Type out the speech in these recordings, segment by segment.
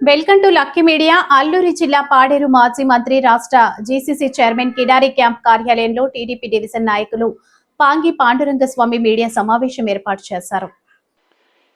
Welcome to Lucky Media. Alluri జిల్లా పాడేరు మాజీ మంత్రి రాష్ట్ర జీసీసీ చైర్మన్ కిడారి క్యాంప్ కార్యాలయంలో టీడీపీ డివిజన్ నాయకులు పాంగి పాండురంగ స్వామి మీడియా సమావేశం ఏర్పాటు చేశారు.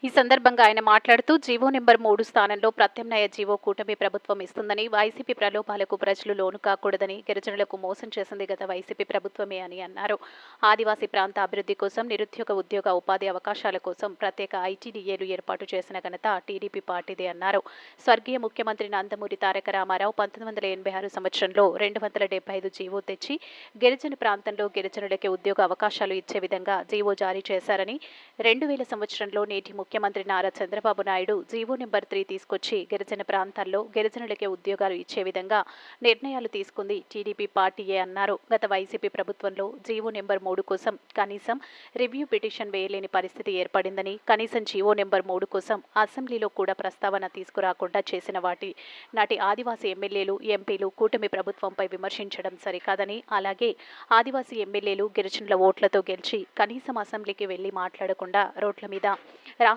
ఈ సందర్భంగా ఆయన మాట్లాడుతూ జీవో నెంబర్ మూడు స్థానంలో ప్రత్యామ్నాయ జీవో కూటమి ప్రభుత్వం ఇస్తుందని వైసీపీ ప్రలోభాలకు ప్రజలు లోను కాకూడదని గిరిజనులకు మోసం చేసింది గత వైసీపీ ప్రభుత్వమే అని అన్నారు. ఆదివాసీ ప్రాంత అభివృద్ధి కోసం నిరుద్యోగ ఉద్యోగ ఉపాధి అవకాశాల కోసం ప్రత్యేక ఐటీడీఏలు ఏర్పాటు చేసిన ఘనత టీడీపీ పార్టీదే అన్నారు. స్వర్గీయ ముఖ్యమంత్రి నందమూరి తారక రామారావు పంతొమ్మిది వందల ఎనభై ఆరు సంవత్సరంలో రెండు వందల డెబ్బై ఐదు జీవో తెచ్చి గిరిజన ప్రాంతంలో గిరిజనులకి ఉద్యోగ అవకాశాలు ఇచ్చే విధంగా జీవో జారీ చేశారని రెండు వేల సంవత్సరంలో నేటి ముఖ్యమంత్రి Nara Chandrababu Naidu GO number three తీసుకొచ్చి గిరిజన ప్రాంతాల్లో గిరిజనులకే ఉద్యోగాలు ఇచ్చే విధంగా నిర్ణయాలు తీసుకుంది టీడీపీ పార్టీయే అన్నారు. గత వైసీపీ ప్రభుత్వంలో జీవో నెంబర్ మూడు కోసం కనీసం రివ్యూ పిటిషన్ వేయలేని పరిస్థితి ఏర్పడిందని కనీసం జీవో నెంబర్ మూడు కోసం అసెంబ్లీలో కూడా ప్రస్తావన తీసుకురాకుండా చేసిన వాటి నాటి ఆదివాసీ ఎమ్మెల్యేలు ఎంపీలు కూటమి ప్రభుత్వంపై విమర్శించడం సరికాదని అలాగే ఆదివాసీ ఎమ్మెల్యేలు గిరిజనుల ఓట్లతో గెలిచి కనీసం అసెంబ్లీకి వెళ్ళి మాట్లాడకుండా రోడ్ల మీద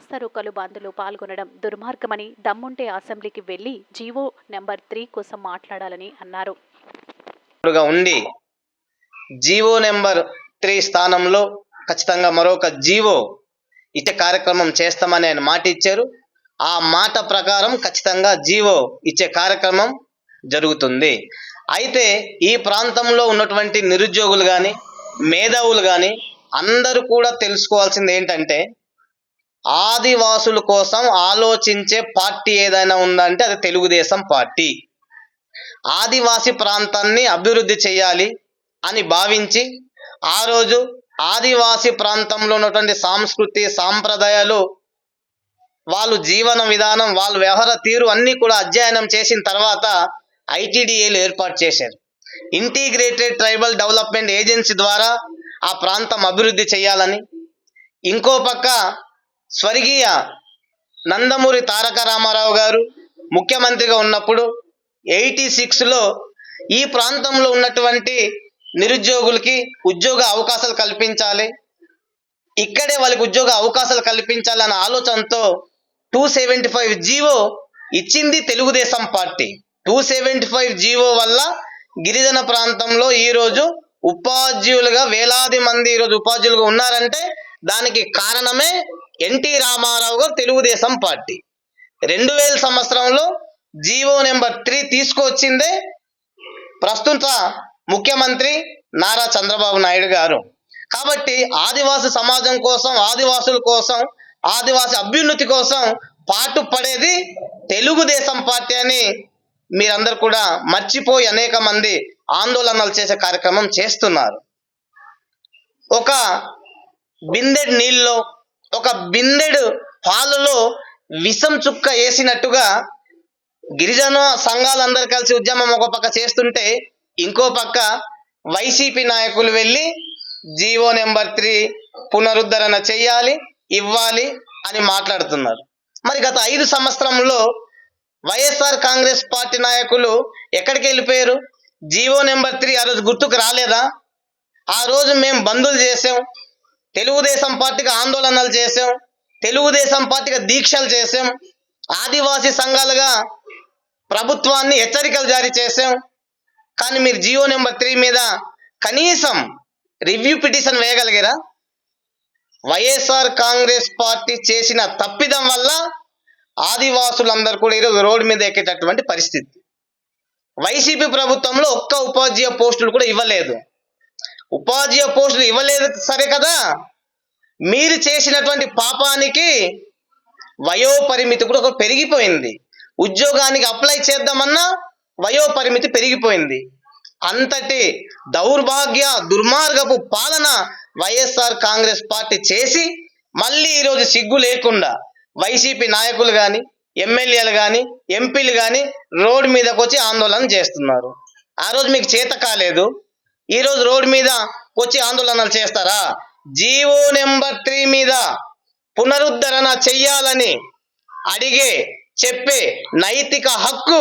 రాస్తారోకలు బంద్లు పాల్గొనడం దుర్మార్గమని దమ్ముంటే అసెంబ్లీకి వెళ్ళి జీవో నెంబర్ త్రీ కోసం మాట్లాడాలని అన్నారు. ఉండి జీవో నెంబర్ త్రీ స్థానంలో ఖచ్చితంగా మరొక జీవో ఇచ్చే కార్యక్రమం చేస్తామని ఆయన మాట ఇచ్చారు. ఆ మాట ప్రకారం ఖచ్చితంగా జీవో ఇచ్చే కార్యక్రమం జరుగుతుంది. అయితే ఈ ప్రాంతంలో ఉన్నటువంటి నిరుద్యోగులు కానీ మేధావులు కానీ అందరూ కూడా తెలుసుకోవాల్సింది ఏంటంటే ఆదివాసుల కోసం ఆలోచించే పార్టీ ఏదైనా ఉందంటే అది తెలుగుదేశం పార్టీ. ఆదివాసి ప్రాంతాన్ని అభివృద్ధి చేయాలి అని భావించి ఆ రోజు ఆదివాసి ప్రాంతంలో ఉన్నటువంటి సాంస్కృతి సాంప్రదాయాలు వాళ్ళు జీవన విధానం వాళ్ళ వ్యవహార తీరు అన్నీ కూడా అధ్యయనం చేసిన తర్వాత ఐటీడీఏలు ఏర్పాటు చేశారు. ఇంటిగ్రేటెడ్ ట్రైబల్ డెవలప్మెంట్ ఏజెన్సీ ద్వారా ఆ ప్రాంతం అభివృద్ధి చేయాలని ఇంకో పక్క స్వర్గీయ నందమూరి తారక రామారావు గారు ముఖ్యమంత్రిగా ఉన్నప్పుడు ఎయిటీ సిక్స్లో ఈ ప్రాంతంలో ఉన్నటువంటి నిరుద్యోగులకి ఉద్యోగ అవకాశాలు కల్పించాలి. ఇక్కడే వాళ్ళకి ఉద్యోగ అవకాశాలు కల్పించాలన్న ఆలోచనతో టూ సెవెంటీ ఫైవ్ జీవో ఇచ్చింది Telugu Desam party. Two seventy five GO వల్ల గిరిజన ప్రాంతంలో ఈరోజు ఉపాధ్యులుగా వేలాది మంది ఈరోజు ఉపాధ్యులుగా ఉన్నారంటే దానికి కారణమే ఎన్టీ రామారావు గారు తెలుగుదేశం పార్టీ. రెండు వేల సంవత్సరంలో జీవో నెంబర్ త్రీ తీసుకొచ్చిందే ప్రస్తుత ముఖ్యమంత్రి నారా చంద్రబాబు నాయుడు గారు. కాబట్టి ఆదివాసి సమాజం కోసం ఆదివాసుల కోసం ఆదివాసి అభ్యున్నతి కోసం పాటు పడేది తెలుగుదేశం పార్టీ అని మీరందరూ కూడా మర్చిపోయి అనేక మంది ఆందోళనలు చేసే కార్యక్రమం చేస్తున్నారు. ఒక బిందెడ్ నీళ్ళలో ఒక బిందెడు పాలలో విషం చుక్క వేసినట్టుగా గిరిజన సంఘాలందరూ కలిసి ఉద్యమం ఒక పక్క చేస్తుంటే ఇంకో పక్క వైసీపీ నాయకులు వెళ్ళి జీవో నెంబర్ త్రీ పునరుద్ధరణ చెయ్యాలి ఇవ్వాలి అని మాట్లాడుతున్నారు. మరి గత ఐదు సంవత్సరంలో వైఎస్ఆర్ కాంగ్రెస్ పార్టీ నాయకులు ఎక్కడికి వెళ్ళిపోయారు? జీవో నెంబర్ త్రీ ఆ రోజు గుర్తుకు రాలేదా? ఆ రోజు మేము బంధులు చేసాం. తెలుగుదేశం పార్టీకి ఆందోళనలు చేసాం తెలుగుదేశం పార్టీకి దీక్షలు చేసాం ఆదివాసీ సంఘాలుగా ప్రభుత్వాన్ని హెచ్చరికలు జారీ చేసాం కానీ మీరు జియో నెంబర్ త్రీ మీద కనీసం రివ్యూ పిటిషన్ వేయగలిగారా? వైఎస్ఆర్ కాంగ్రెస్ పార్టీ చేసిన తప్పిదం వల్ల ఆదివాసులందరూ కూడా ఈరోజు రోడ్డు మీద ఎక్కేటటువంటి పరిస్థితి. వైసీపీ ప్రభుత్వంలో ఒక్క ఉపాధ్యాయ పోస్టులు కూడా ఇవ్వలేదు. ఉపాధ్యాయ పోస్టులు ఇవ్వలేదు సరే కదా? మీరు చేసినటువంటి పాపానికి వయోపరిమితి కూడా ఒక పెరిగిపోయింది. ఉద్యోగానికి అప్లై చేద్దామన్నా వయోపరిమితి పెరిగిపోయింది. అంతటి దౌర్భాగ్య దుర్మార్గపు పాలన వైఎస్ఆర్ కాంగ్రెస్ పార్టీ చేసి మళ్ళీ ఈరోజు సిగ్గు లేకుండా వైసీపీ నాయకులు కానీ ఎమ్మెల్యేలు కానీ ఎంపీలు కానీ రోడ్డు మీదకి వచ్చి ఆందోళన చేస్తున్నారు. ఆ రోజు మీకు చేత కాలేదు. ఈరోజు రోడ్డు మీద వచ్చి ఆందోళనలు చేస్తారా? జీవో నెంబర్ త్రీ మీద పునరుద్ధరణ చెయ్యాలని అడిగే చెప్పే నైతిక హక్కు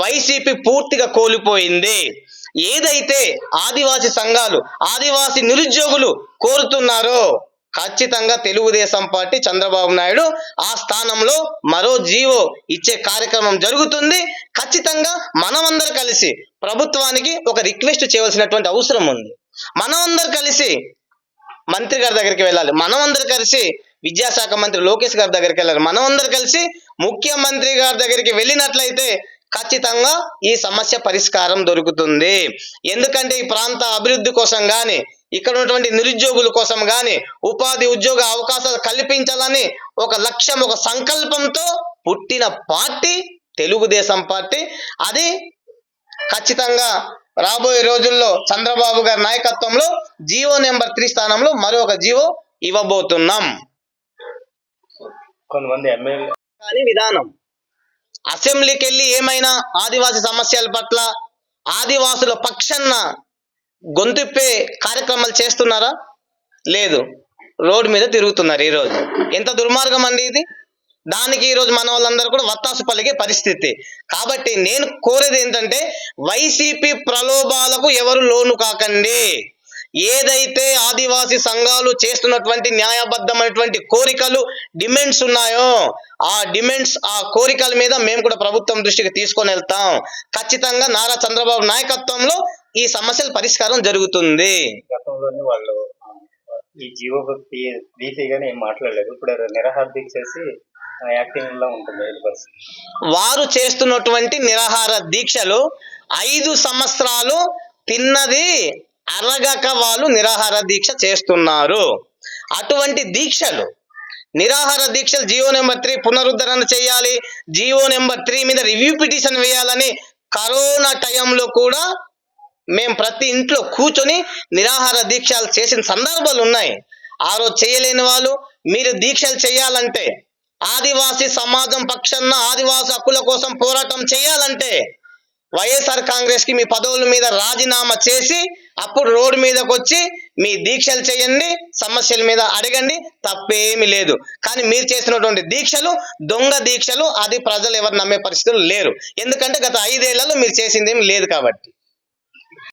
వైసీపీ పూర్తిగా కోల్పోయింది. ఏదైతే ఆదివాసి సంఘాలు ఆదివాసి నిరుద్యోగులు కోరుతున్నారో ఖచ్చితంగా తెలుగుదేశం పార్టీ చంద్రబాబు నాయుడు ఆ స్థానంలో మరో జీవో ఇచ్చే కార్యక్రమం జరుగుతుంది. ఖచ్చితంగా మనమందరు కలిసి ప్రభుత్వానికి ఒక రిక్వెస్ట్ చేయవలసినటువంటి అవసరం ఉంది. మనమందరు కలిసి మంత్రి గారి దగ్గరికి వెళ్ళాలి. మనమందరు కలిసి విద్యాశాఖ మంత్రి లోకేష్ గారి దగ్గరికి వెళ్ళాలి. మనమందరు కలిసి ముఖ్యమంత్రి గారి దగ్గరికి వెళ్ళినట్లయితే ఖచ్చితంగా ఈ సమస్య పరిష్కారం దొరుకుతుంది. ఎందుకంటే ఈ ప్రాంత అభివృద్ధి కోసం కానీ ఇక్కడ ఉన్నటువంటి నిరుద్యోగుల కోసం కానీ ఉపాధి ఉద్యోగ అవకాశాలు కల్పించాలని ఒక లక్ష్యం ఒక సంకల్పంతో పుట్టిన పార్టీ తెలుగుదేశం పార్టీ. అది ఖచ్చితంగా రాబోయే రోజుల్లో చంద్రబాబు గారి నాయకత్వంలో జీవో నెంబర్ త్రీ స్థానంలో మరొక జీవో ఇవ్వబోతున్నాం. కొంతమంది ఎమ్మెల్యే కానీ విధానం. అసెంబ్లీకి వెళ్ళి ఏమైనా ఆదివాసి సమస్యల పట్ల ఆదివాసుల పక్షాన గొంతుప్పే కార్యక్రమాలు చేస్తున్నారా? లేదు. రోడ్డు మీద తిరుగుతున్నారు ఈరోజు. ఎంత దుర్మార్గం అండి ఇది? దానికి ఈరోజు మన వాళ్ళందరూ కూడా వత్తాసు పలిగే పరిస్థితి. కాబట్టి నేను కోరేది ఏంటంటే వైసీపీ ప్రలోభాలకు ఎవరు లోను కాకండి. ఏదైతే ఆదివాసీ సంఘాలు చేస్తున్నటువంటి న్యాయబద్ధమైనటువంటి కోరికలు డిమాండ్స్ ఉన్నాయో ఆ డిమాండ్స్ ఆ కోరికల మీద మేము కూడా ప్రభుత్వం దృష్టికి తీసుకొని వెళ్తాం. ఖచ్చితంగా నారా చంద్రబాబు నాయకత్వంలో ఈ సమస్యల పరిష్కారం జరుగుతుంది. వాళ్ళు ఈ జీవో తీసేగానే ఏం మాట్లాడలేదు. ఇప్పుడు నిరాహార దీక్ష చేసి యాక్టింగ్లో ఉంటుంది ఐదు పర్సెంట్. వారు చేస్తున్నటువంటి నిరాహార దీక్షలు ఐదు సంవత్సరాలు తిన్నది అరగక వాళ్ళు నిరాహార దీక్ష చేస్తున్నారు. అటువంటి దీక్షలు నిరాహార దీక్షలు జియో నెంబర్ త్రీ పునరుద్ధరణ చేయాలి జియో నెంబర్ త్రీ మీద రివ్యూ పిటిషన్ వేయాలని కరోనా టైంలో కూడా మేము ప్రతి ఇంట్లో కూర్చొని నిరాహార దీక్షలు చేసిన సందర్భాలు ఉన్నాయి. ఆ రోజు చేయలేని వాళ్ళు మీరు దీక్షలు చేయాలంటే ఆదివాసీ సమాజం పక్షాన ఆదివాసీ హక్కుల కోసం పోరాటం చేయాలంటే వైఎస్ఆర్ కాంగ్రెస్కి మీ పదవుల మీద రాజీనామా చేసి అప్పుడు రోడ్డు మీదకి వచ్చి మీ దీక్షలు చేయండి సమస్యల మీద అడగండి తప్పేమీ లేదు. కానీ మీరు చేసినటువంటి దీక్షలు దొంగ దీక్షలు అది ప్రజలు ఎవరు నమ్మే పరిస్థితులు లేరు. ఎందుకంటే గత ఐదేళ్ళలో మీరు చేసింది ఏమి లేదు కాబట్టి.